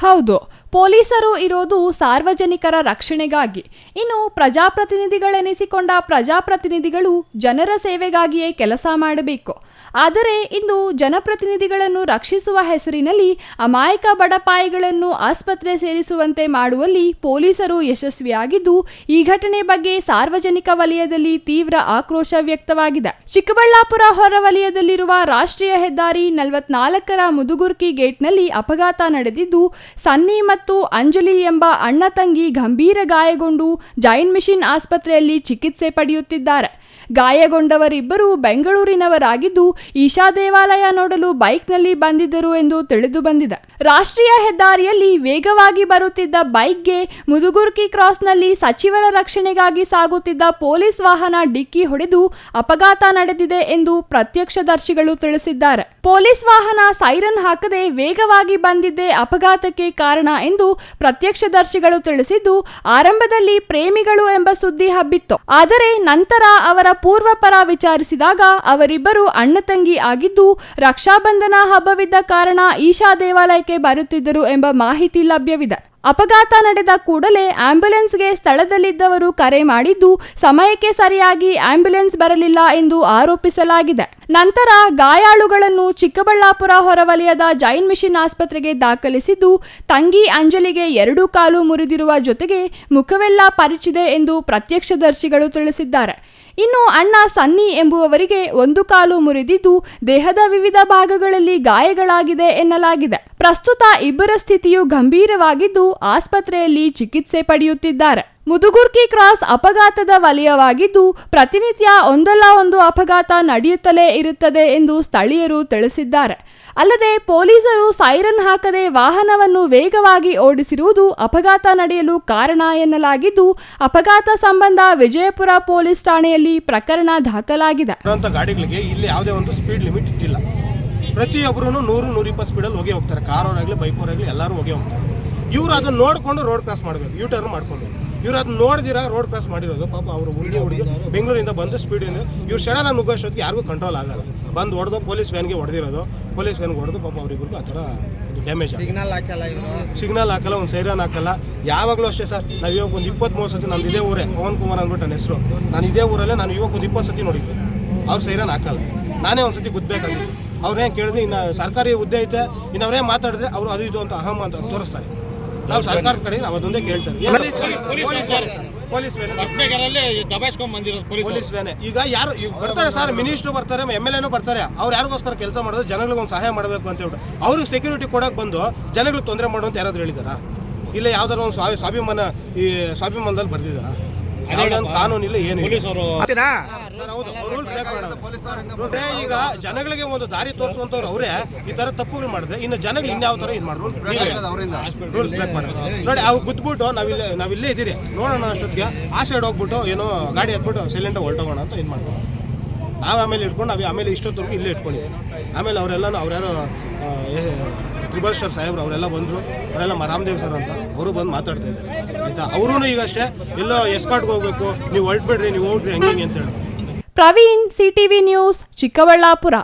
ಹೌದು ಪೊಲೀಸರು ಇರೋದು ಸಾರ್ವಜನಿಕರ ರಕ್ಷಣೆಗಾಗಿ. ಇನ್ನು ಪ್ರಜಾಪ್ರತಿನಿಧಿಗಳೆನಿಸಿಕೊಂಡ ಪ್ರಜಾಪ್ರತಿನಿಧಿಗಳು ಜನರ ಸೇವೆಗಾಗಿಯೇ ಕೆಲಸ ಮಾಡಬೇಕು. ಆದರೆ ಇಂದು ಜನಪ್ರತಿನಿಧಿಗಳನ್ನು ರಕ್ಷಿಸುವ ಹೆಸರಿನಲ್ಲಿ ಅಮಾಯಕ ಬಡಪಾಯಿಗಳನ್ನು ಆಸ್ಪತ್ರೆ ಸೇರಿಸುವಂತೆ ಮಾಡುವಲ್ಲಿ ಪೊಲೀಸರು ಯಶಸ್ವಿಯಾಗಿದ್ದು, ಈ ಘಟನೆ ಬಗ್ಗೆ ಸಾರ್ವಜನಿಕ ವಲಯದಲ್ಲಿ ತೀವ್ರ ಆಕ್ರೋಶ ವ್ಯಕ್ತವಾಗಿದೆ. ಚಿಕ್ಕಬಳ್ಳಾಪುರ ಹೊರವಲಯದಲ್ಲಿರುವ ರಾಷ್ಟ್ರೀಯ ಹೆದ್ದಾರಿ ನಲವತ್ನಾಲ್ಕರ ಮುದುಗುರ್ಕಿ ಗೇಟ್ನಲ್ಲಿ ಅಪಘಾತ ನಡೆದಿದ್ದು, ಸನ್ನಿ ಮತ್ತು ಅಂಜಲಿ ಎಂಬ ಅಣ್ಣ ತಂಗಿ ಗಂಭೀರ ಗಾಯಗೊಂಡು ಜೈನ್ ಮಿಷಿನ್ ಆಸ್ಪತ್ರೆಯಲ್ಲಿ ಚಿಕಿತ್ಸೆ ಪಡೆಯುತ್ತಿದ್ದಾರೆ. ಗಾಯಗೊಂಡವರಿಬ್ಬರು ಬೆಂಗಳೂರಿನವರಾಗಿದ್ದು ಈಶಾ ದೇವಾಲಯ ನೋಡಲು ಬೈಕ್ನಲ್ಲಿ ಬಂದಿದ್ದರು ಎಂದು ತಿಳಿದು ಬಂದಿದೆ. ರಾಷ್ಟ್ರೀಯ ಹೆದ್ದಾರಿಯಲ್ಲಿ ವೇಗವಾಗಿ ಬರುತ್ತಿದ್ದ ಬೈಕ್ಗೆ ಮುದುಗುರ್ಕಿ ಕ್ರಾಸ್ನಲ್ಲಿ ಸಚಿವರ ರಕ್ಷಣೆಗಾಗಿ ಸಾಗುತ್ತಿದ್ದ ಪೊಲೀಸ್ ವಾಹನ ಡಿಕ್ಕಿ ಹೊಡೆದು ಅಪಘಾತ ನಡೆದಿದೆ ಎಂದು ಪ್ರತ್ಯಕ್ಷದರ್ಶಿಗಳು ತಿಳಿಸಿದ್ದಾರೆ. ಪೊಲೀಸ್ ವಾಹನ ಸೈರನ್ ಹಾಕದೆ ವೇಗವಾಗಿ ಬಂದಿದ್ದೇ ಅಪಘಾತಕ್ಕೆ ಕಾರಣ ಎಂದು ಪ್ರತ್ಯಕ್ಷದರ್ಶಿಗಳು ತಿಳಿಸಿದ್ದು, ಆರಂಭದಲ್ಲಿ ಪ್ರೇಮಿಗಳು ಎಂಬ ಸುದ್ದಿ ಹಬ್ಬಿತ್ತು. ಆದರೆ ನಂತರ ಅವರ ಪೂರ್ವಪರ ವಿಚಾರಿಸಿದಾಗ ಅವರಿಬ್ಬರು ಅಣ್ಣ ತಂಗಿ ಆಗಿದ್ದು ರಕ್ಷಾಬಂಧನ ಹಬ್ಬವಿದ್ದ ಕಾರಣ ಈಶಾ ದೇವಾಲಯಕ್ಕೆ ಬರುತ್ತಿದ್ದರು ಎಂಬ ಮಾಹಿತಿ ಲಭ್ಯವಿದೆ. ಅಪಘಾತ ನಡೆದ ಕೂಡಲೇ ಆಂಬ್ಯುಲೆನ್ಸ್ಗೆ ಸ್ಥಳದಲ್ಲಿದ್ದವರು ಕರೆ ಮಾಡಿದ್ದು, ಸಮಯಕ್ಕೆ ಸರಿಯಾಗಿ ಆಂಬ್ಯುಲೆನ್ಸ್ ಬರಲಿಲ್ಲ ಎಂದು ಆರೋಪಿಸಲಾಗಿದೆ. ನಂತರ ಗಾಯಾಳುಗಳನ್ನು ಚಿಕ್ಕಬಳ್ಳಾಪುರ ಹೊರವಲಯದ ಜೈನ್ ಮಿಷಿನ್ ಆಸ್ಪತ್ರೆಗೆ ದಾಖಲಿಸಿದ್ದು, ತಂಗಿ ಅಂಜಲಿಗೆ ಎರಡು ಕಾಲು ಮುರಿದಿರುವ ಜೊತೆಗೆ ಮುಖವೆಲ್ಲ ಪರಿಚಿದೆ ಎಂದು ಪ್ರತ್ಯಕ್ಷದರ್ಶಿಗಳು ತಿಳಿಸಿದ್ದಾರೆ. ಇನ್ನು ಅಣ್ಣ ಸನ್ನಿ ಎಂಬುವವರಿಗೆ ಒಂದು ಕಾಲು ಮುರಿದಿದ್ದು, ದೇಹದ ವಿವಿಧ ಭಾಗಗಳಲ್ಲಿ ಗಾಯಗಳಾಗಿದೆ ಎನ್ನಲಾಗಿದೆ. ಪ್ರಸ್ತುತ ಇಬ್ಬರ ಸ್ಥಿತಿಯು ಗಂಭೀರವಾಗಿದ್ದು, ಆಸ್ಪತ್ರೆಯಲ್ಲಿ ಚಿಕಿತ್ಸೆ ಪಡೆಯುತ್ತಿದ್ದಾರೆ. ಮುದುಗುರ್ಕಿ ಕ್ರಾಸ್ ಅಪಘಾತದ ವಲಯವಾಗಿದ್ದು, ಪ್ರತಿನಿತ್ಯ ಒಂದಲ್ಲ ಒಂದು ಅಪಘಾತ ನಡೆಯುತ್ತಲೇ ಇರುತ್ತದೆ ಎಂದು ಸ್ಥಳೀಯರು ತಿಳಿಸಿದ್ದಾರೆ. ಅಲ್ಲದೆ ಪೊಲೀಸರು ಸೈರನ್ ಹಾಕದೆ ವಾಹನವನ್ನು ವೇಗವಾಗಿ ಓಡಿಸಿರುವುದು ಅಪಘಾತ ನಡೆಯಲು ಕಾರಣ ಎನ್ನಲಾಗಿದ್ದು, ಅಪಘಾತ ಸಂಬಂಧ ವಿಜಯಪುರ ಪೊಲೀಸ್ ಠಾಣೆಯಲ್ಲಿ ಪ್ರಕರಣ ದಾಖಲಾಗಿದೆ. ಗಾಡಿಗಳಿಗೆ ಇಲ್ಲಿ ಯಾವುದೇ ಒಂದು ಸ್ಪೀಡ್ ಲಿಮಿಟ್ ಇಟ್ಟಿಲ್ಲ. ಪ್ರತಿಯೊಬ್ಬರು ನೂರು, ನೂರಿಪ್ಪತ್ತು ಸ್ಪೀಡಲ್ಲಿ ಹೋಗಿ ಹೋಗ್ತಾರೆ. ಬೈಕ್ ಓರಾಗ್ಲಿ ಎಲ್ಲರೂ ಹೋಗಿ ಹೋಗ್ತಾರೆ. ಇವರು ಅದನ್ನ ನೋಡಿಕೊಂಡು ರೋಡ್ ಕ್ರಾಸ್ ಮಾಡಬೇಕು. ಯೂ ಟರ್ನ್ ಮಾಡ್ಕೊಂಡು ಇವ್ರು ಅದನ್ನ ನೋಡಿದಿರಾ ರೋಡ್ ಕ್ರಾಸ್ ಮಾಡಿರೋದು. ಪಾಪ ಅವರು ಹುಡುಗಿ ಹುಡುಗಿ ಬೆಂಗಳೂರಿಂದ ಬಂದು ಸ್ಪೀಡಿಂದ ಇವ್ರು ಶಡನ ನುಗ್ಗೋಷ್ಟೊತ್ತಿಗೆ ಯಾರಿಗೂ ಕಂಟ್ರೋಲ್ ಆಗಲ್ಲ. ಬಂದು ಹೊಡೆದು ಪೊಲೀಸ್ ವ್ಯಾನ್ಗೆ ಹೊಡೆದಿರೋದು. ಪೊಲೀಸ್ ವ್ಯಾನ್ಗೆ ಹೊಡೆದು ಪಾಪ ಅವ್ರಿಗೂ ಆ ಥರ ಡ್ಯಾಮೇಜ್ ಸಿಗ್ನಲ್ ಹಾಕಲ್ಲ ಇವರು. ಸಿಗ್ನಲ್ ಹಾಕಲ್ಲ ಒಂದು ಸೈರನ್ ಹಾಕಲ್ಲ. ಯಾವಾಗಲೂ ಅಷ್ಟೇ ಸರ್ ನಾವು ಇವಾಗ ಒಂದು ಇಪ್ಪತ್ತ್ಮೂರು ಸತಿ ನಂದು ಇದೇ ಊರೇ ಪವನ್ ಕುಮಾರ್ ಅಂದ್ಬಿಟ್ಟು ನನ್ನ ಹೆಸರು. ನಾನು ಇದೇ ಊರಲ್ಲೇ ನಾನು ಇವಾಗ ಒಂದು ಇಪ್ಪತ್ತು ಸತಿ ನೋಡಿದ್ದೆ. ಅವ್ರು ಸೈರನ್ ಹಾಕಲ್ಲ. ನಾನೇ ಒಂದು ಸತಿ ಗುದ್ದಬೇಕಾಗಿತ್ತು ಅವ್ರೇನು ಕೇಳಿದ್ರೆ ಇನ್ನು ಸರ್ಕಾರಿ ಹುದ್ದೆ ಐತೆ ಇನ್ನು ಅವ್ರೇನು ಮಾತಾಡಿದ್ರೆ ಅವರು ಅದು ಇದು ಅಂತ ಅಹಮ್ ಅಂತ ತೋರಿಸ್ತಾರೆ. ನಾವು ಸರ್ಕಾರದ ಕಡೆ ನಾವು ಅದೊಂದೇ ಕೇಳ್ತಾರೆ ಪೊಲೀಸ್ ಬಸ್ಬೇಗರಲ್ಲಿ ದಬಾಯಿಸ್ಕೊಂಡ್ ಬಂದಿರೋದು ಪೊಲೀಸ್ ವ್ಯಾನೆ ಈಗ ಯಾರು ಈಗ ಬರ್ತಾರೆ ಸರ್ ಮಿನಿಸ್ಟ್ರು ಬರ್ತಾರೆ ಎಂ ಎಲ್ ಎನೂ ಬರ್ತಾರೆ ಅವ್ರು ಯಾರಿಗೋಸ್ಕರ ಕೆಲಸ ಮಾಡೋದು ಜನಗಳಿಗೆ ಒಂದು ಸಹಾಯ ಮಾಡಬೇಕು ಅಂತ ಹೇಳ್ಬಿಟ್ಟು ಅವ್ರಿಗೆ ಸೆಕ್ಯೂರಿಟಿ ಕೊಡಕ್ಕೆ ಬಂದು ಜನಗಳಿಗೆ ತೊಂದರೆ ಮಾಡುವಂತ ಯಾರಾದ್ರೂ ಹೇಳಿದಾರ ಇಲ್ಲ ಯಾವ್ದಾದ್ರು ಒಂದು ಸ್ವಾಭಿ ಸ್ವಾಭಿಮಾನ ಈ ಸ್ವಾಭಿಮಾನದಲ್ಲಿ ಬರ್ದಿದ್ದಾರಾ ಒಂದು ಕಾನೂನು ಇಲ್ಲ ಏನು ಪೊಲೀಸ್ ಅವರು ನೋಡ್ರೆ ಈಗ ಜನಗಳಿಗೆ ಒಂದು ದಾರಿ ತೋರಿಸುವಂತವ್ರು ಅವರೇ ಈ ತರ ತಪ್ಪುಗಳು ಮಾಡಿದ್ರೆ ಇನ್ನು ಜನಗಳು ಇನ್ಯಾವ ತರ ಇದು ಮಾಡ್ಬೋದು? ರೂಲ್ಸ್ ಬ್ರೇಕ್ ನೋಡಿ ಅವ್ರು ಗುದ್ಬಿಟ್ಟು ನಾವಿಲ್ಲ ನಾವಿಲ್ಲೇ ಇದ್ದೀರಿ ನೋಡೋಣ ಅಷ್ಟೊತ್ತಿಗೆ. ಆ ಸೈಡ್ ಹೋಗ್ಬಿಟ್ಟು ಏನೋ ಗಾಡಿ ಹತ್ಬಿಟ್ಟು ಸೈಲೆಂಟ್ ಹೊರಟೋಗೋಣ ಅಂತ ಇದು ಮಾಡ್ಬೋದು ನಾವು ಆಮೇಲೆ ಇಟ್ಕೊಂಡು ನಾವು ಆಮೇಲೆ ಇಷ್ಟೊತ್ತವರೆಗೂ ಇಲ್ಲೇ ಇಟ್ಕೊಂಡಿದ್ವಿ. ಆಮೇಲೆ ಅವರೆಲ್ಲನೂ ಅವ್ರ್ಯಾರೋ ತ್ರಿಬಲ್ ಸ್ಟಾರ್ ಸಾಹೇಬ್ರು ಅವರೆಲ್ಲ ಬಂದರು. ಅವರೆಲ್ಲ ರಾಮದೇವ್ ಸರ್ ಅಂತ ಅವರು ಬಂದು ಮಾತಾಡ್ತಾ ಇದ್ದಾರೆ. ಆಯ್ತಾ? ಅವರೂ ಈಗ ಅಷ್ಟೇ, ಎಲ್ಲೋ ಎಸ್ಕಾಟ್ಗೆ ಹೋಗ್ಬೇಕು, ನೀವು ಹೊರಟ್ಬಿಡ್ರಿ, ನೀವು ಹೋಗ್ರಿ ಹಂಗೆ ಅಂತ ಹೇಳಿ. Praveen CTV news, Chikkaballapur.